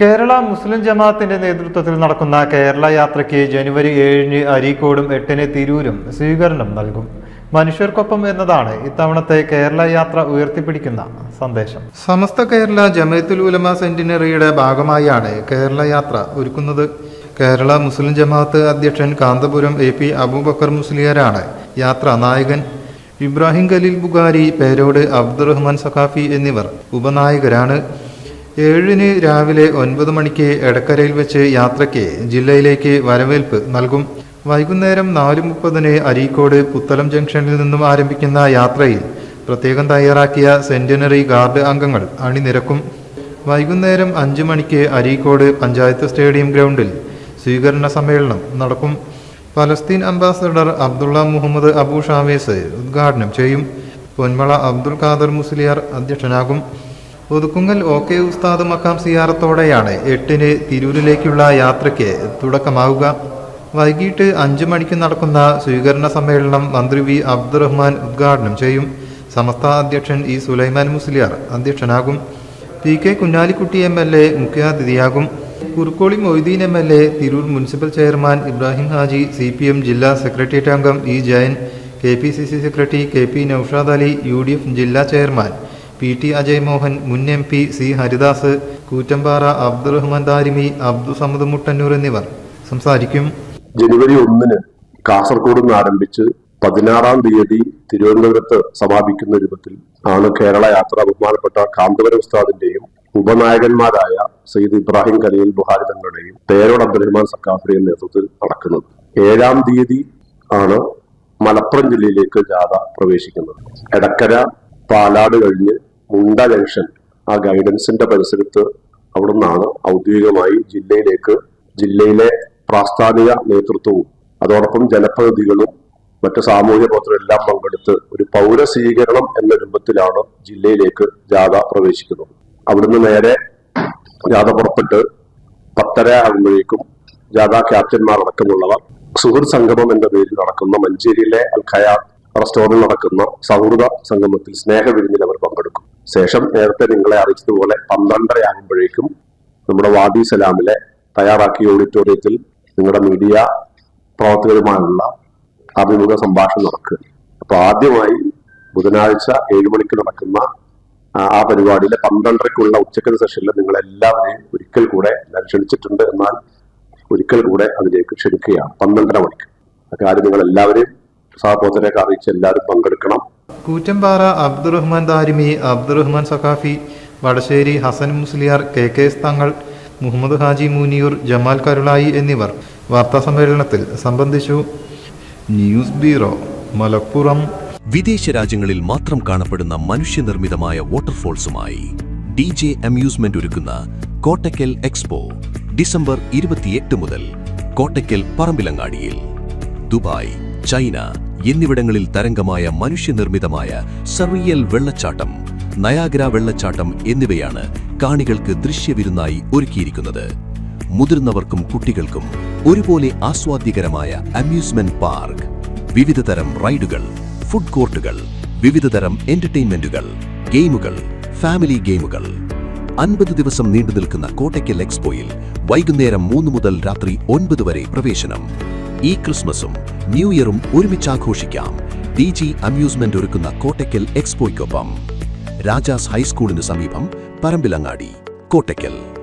കേരള മുസ്ലിം ജമാഅത്തിന്റെ നേതൃത്വത്തിൽ നടക്കുന്ന കേരള യാത്രയ്ക്ക് ജനുവരി ഏഴിന് അരീക്കോടും എട്ടിന് തിരൂരും സ്വീകരണം നൽകും. മനുഷ്യർക്കൊപ്പം എന്നതാണ് ഇത്തവണത്തെ കേരള യാത്ര ഉയർത്തിപ്പിടിക്കുന്ന സന്ദേശം. സമസ്ത കേരള ജമയത്തുൽ ഉലമ സെന്റിനറിയുടെ ഭാഗമായാണ് കേരള യാത്ര ഒരുക്കുന്നത്. കേരള മുസ്ലിം ജമാഅത്ത് അധ്യക്ഷൻ കാന്തപുരം എ പി അബൂബക്കർ മുസ്ലിയാരാണ് യാത്ര നായകൻ. ഇബ്രാഹിം ഖലീൽ ബുഖാരി പേരോട് അബ്ദുറഹ്മാൻ സഖാഫി എന്നിവർ ഉപനായകരാണ്. ഏഴിന് രാവിലെ ഒൻപത് മണിക്ക് എടക്കരയിൽ വെച്ച് യാത്രയ്ക്ക് ജില്ലയിലേക്ക് വരവേൽപ്പ് നൽകും. വൈകുന്നേരം നാല് മുപ്പതിന് അരീക്കോട് പുത്തലം ജംഗ്ഷനിൽ നിന്നും ആരംഭിക്കുന്ന യാത്രയിൽ പ്രത്യേകം തയ്യാറാക്കിയ സെന്റിനറി ഗാർഡ് അംഗങ്ങൾ അണിനിരക്കും. വൈകുന്നേരം അഞ്ച് മണിക്ക് അരീക്കോട് പഞ്ചായത്ത് സ്റ്റേഡിയം ഗ്രൗണ്ടിൽ സ്വീകരണ സമ്മേളനം നടക്കും. ഫലസ്തീൻ ambassador Abdullah Muhammad Abu Shawesh ഉദ്ഘാടനം ചെയ്യും. പൊന്മള അബ്ദുൽ ഖാദർ മുസ്ലിയാർ അധ്യക്ഷനാകും. ഒതുക്കുങ്ങൽ ഒ കെ ഉസ്താദ് മക്കാം സിയാറത്തോടെയാണ് എട്ടിന് തിരൂരിലേക്കുള്ള യാത്രയ്ക്ക് തുടക്കമാവുക. വൈകിട്ട് അഞ്ചു മണിക്ക് നടക്കുന്ന സ്വീകരണ സമ്മേളനം മന്ത്രി വി അബ്ദുറഹ്മാൻ ഉദ്ഘാടനം ചെയ്യും. സമസ്ത അധ്യക്ഷൻ E Sulaiman Musliyar അധ്യക്ഷനാകും. P K Kunhalikutty M L A മുഖ്യാതിഥിയാകും. Kurukkoli Moideen M L A Tirur municipal chairman Ibrahim Haji C P M ജില്ലാ സെക്രട്ടേറിയറ്റ് അംഗം E Jayan K P C C secretary K P Noushad Ali U D F ജില്ലാ chairman P T Ajay Mohan മുൻ M P C Haridas Koottampara Abdurahman Darimi Abdu Samad Muttannur എന്നിവർ. സംസാരിക്കും. ജനുവരി ഒന്നിന് കാസർഗോഡ് നിന്ന് ആരംഭിച്ച് പതിനാറാം തീയതി തിരുവനന്തപുരത്ത് സമാപിക്കുന്ന രൂപത്തിൽ ആണ് കേരള യാത്ര ബഹുമാനപ്പെട്ട കാന്തപുരം ഉസ്താദിന്റെയും ഉപനായകന്മാരായ സയ്യിദ് ഇബ്രാഹിം ഖലീൽ ബുഹാരി തങ്ങളുടെയും പേരോട് അബ്ദുറഹ്മാൻ സക്കാഫിയുടെയും നേതൃത്വത്തിൽ നടക്കുന്നത്. ഏഴാം തീയതി ആണ് മലപ്പുറം ജില്ലയിലേക്ക് ജാഥ പ്രവേശിക്കുന്നത്. എടക്കര പാലാട് കഴിഞ്ഞ് മുണ്ട ജംഗ്ഷൻ ആ ഗൈഡൻസിന്റെ പരിസരത്ത് അവിടെ നിന്നാണ് ഔദ്യോഗികമായി ജില്ലയിലേക്ക് ജില്ലയിലെ പ്രാസ്ഥാനിക നേതൃത്വവും അതോടൊപ്പം ജനപ്രതിനിധികളും മറ്റ് സാമൂഹ്യ പ്രവർത്തകരെല്ലാം പങ്കെടുത്ത് ഒരു പൗര സ്വീകരണം എന്ന രൂപത്തിലാണ് ജില്ലയിലേക്ക് ജാഥ പ്രവേശിക്കുന്നത്. അവിടുന്ന് നേരെ ജാഥ പുറപ്പെട്ട് പത്തര ആകുമ്പോഴേക്കും ജാഥ ക്യാപ്റ്റന്മാർ അടക്കമുള്ളവർ സുഹൃത്ത് സംഗമം എന്ന പേരിൽ നടക്കുന്ന മഞ്ചേരിയിലെ അൽഖയാ ഖയാത്ത് റെസ്റ്റോറന്റിൽ നടക്കുന്ന സൗഹൃദ സംഗമത്തിൽ സ്നേഹവിരുന്നിൽ അവർ പങ്കെടുക്കും. ശേഷം നേരത്തെ നിങ്ങളെ അറിയിച്ചതുപോലെ പന്ത്രണ്ടര ആകുമ്പോഴേക്കും നമ്മുടെ വാദി സലാമിലെ തയ്യാറാക്കിയ ഓഡിറ്റോറിയത്തിൽ നിങ്ങളുടെ മീഡിയ പ്രവർത്തകരുമായുള്ള അഭിമുഖ സംഭാഷണം നടക്കുക അപ്പൊ ആദ്യമായി ബുധനാഴ്ച ഏഴു മണിക്ക് നടക്കുന്ന ആ പരിപാടിയിലെ പന്ത്രണ്ടരക്കുള്ള ഉച്ചക്കത്തെ സെഷനിൽ നിങ്ങൾ എല്ലാവരെയും ഒരിക്കൽ കൂടെ ഞാൻ ക്ഷണിച്ചിട്ടുണ്ട് എന്നാൽ ഒരിക്കൽ കൂടെ അതിലേക്ക് ക്ഷണിക്കുകയാണ്. പന്ത്രണ്ടര മണിക്ക്. ആ കാര്യം നിങ്ങൾ എല്ലാവരെയും സഹപ്രവർത്തകരെ അറിയിച്ച് എല്ലാവരും പങ്കെടുക്കണം. Koottampara Abdurahman Darimi Abdurahman Saqafi Vadasseri Hasan Musliyar K K S Thangal Muhammad Haji Muniyur Jamal Karulai എന്നിവർ വാർത്താസമ്മേളനത്തിൽ സംബന്ധിച്ചു. News bureau Malappuram. വിദേശ രാജ്യങ്ങളിൽ മാത്രം കാണപ്പെടുന്ന മനുഷ്യനിർമ്മിതമായ വാട്ടർഫോൾസുമായി ഡി ജെ അമ്യൂസ്മെന്റ് ഒരുക്കുന്ന കോട്ടക്കൽ എക്സ്പോ ഡിസംബർ ഇരുപത്തിയെട്ട് മുതൽ കോട്ടക്കൽ പറമ്പിലങ്ങാടിയിൽ. ദുബായ് ചൈന എന്നിവിടങ്ങളിൽ തരംഗമായ മനുഷ്യനിർമ്മിതമായ സർവിയൽ വെള്ളച്ചാട്ടം നയാഗ്ര വെള്ളച്ചാട്ടം എന്നിവയാണ് കാണികൾക്ക് ദൃശ്യവിരുന്നായി ഒരുക്കിയിരിക്കുന്നത്. മുതിർന്നവർക്കും കുട്ടികൾക്കും ഒരുപോലെ ആസ്വാദ്യകരമായ അമ്യൂസ്മെന്റ് പാർക്ക് വിവിധതരം റൈഡുകൾ ഫുഡ് കോർട്ടുകൾ വിവിധതരം എന്റർടൈൻമെന്റുകൾ ഗെയിമുകൾ ഫാമിലി ഗെയിമുകൾ. അൻപത് ദിവസം നീണ്ടു നിൽക്കുന്ന കോട്ടയ്ക്കൽ എക്സ്പോയിൽ വൈകുന്നേരം മൂന്ന് മുതൽ രാത്രി ഒൻപത് വരെ പ്രവേശനം. ഈ ക്രിസ്മസും ന്യൂ ഇയറും ഒരുമിച്ച് ആഘോഷിക്കാം. ഡി ജി അമ്യൂസ്മെന്റ് ഒരുക്കുന്ന കോട്ടയ്ക്കൽ എക്സ്പോയ്ക്കൊപ്പം. രാജാസ് ഹൈസ്കൂളിന് സമീപം പറമ്പിലങ്ങാടി കോട്ടയ്ക്കൽ.